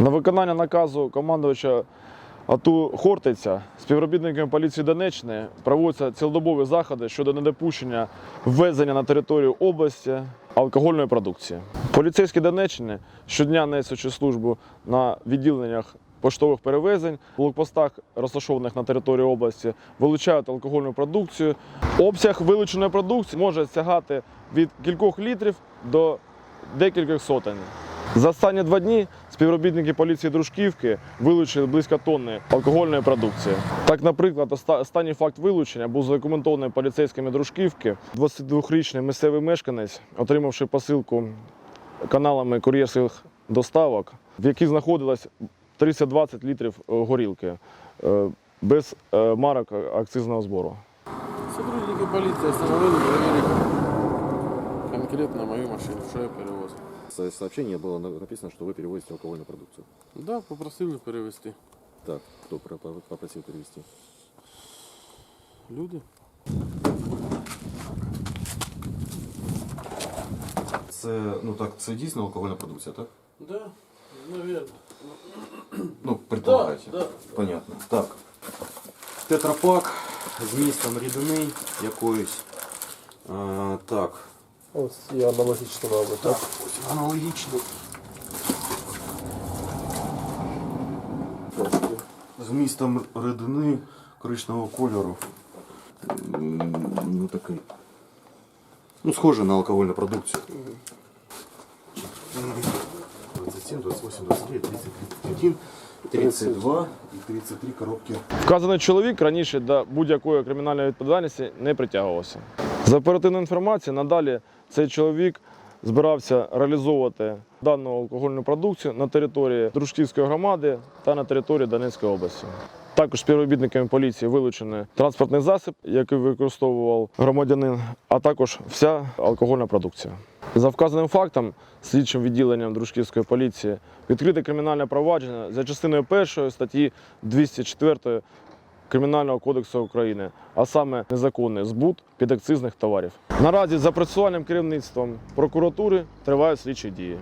На виконання наказу командувача АТУ Хортиця співробітниками поліції Донеччини проводяться цілодобові заходи щодо недопущення ввезення на територію області алкогольної продукції. Поліцейські Донеччини щодня несучи службу на відділеннях поштових перевезень, блокпостах, розташованих на території області, вилучають алкогольну продукцію. Обсяг вилученої продукції може сягати від кількох літрів до декількох сотень. За останні два дні співробітники поліції Дружківки вилучили близько тонни алкогольної продукції. Так, наприклад, останній факт вилучення був задокументований поліцейськими Дружківки. 22-річний місцевий мешканець, отримавши посилку каналами кур'єрських доставок, в якій знаходилось 320 літрів е, горілки е, без е, марок акцизного збору. Сотрудники полиции остановили, проверили конкретно мою машину, что я перевоз. В сообщении было написано, что вы перевозите алкогольную продукцию. Да, попросили перевести. Так, кто про- про- попросил перевести? Люди. Це, ну так, це дійсно алкогольна продукція, так? Да, наверное. Ну, предполагаєте. Да, да. Понятно. Так. Тетрапак з містом рідини якоїсь. А, так. Ось і аналогічно, мабуть, так? Ось аналогічно. З містом рідини коричневого кольору. Ну такий. Ну, схоже на алкогольну продукцію. 27, 28, 29, 30, 31, 32 і 33 коробки. Вказаний чоловік раніше до будь-якої кримінальної відповідальності не притягувався. За оперативною інформацією, надалі цей чоловік збирався реалізовувати дану алкогольну продукцію на території Дружківської громади та на території Донецької області. Також співробітниками поліції вилучений транспортний засіб, який використовував громадянин, а також вся алкогольна продукція. За вказаним фактом, слідчим відділенням Дружківської поліції відкрите кримінальне провадження за частиною першої статті 204 Кримінального кодексу України, а саме незаконний збут підакцизних товарів. Наразі за процесуальним керівництвом прокуратури тривають слідчі дії.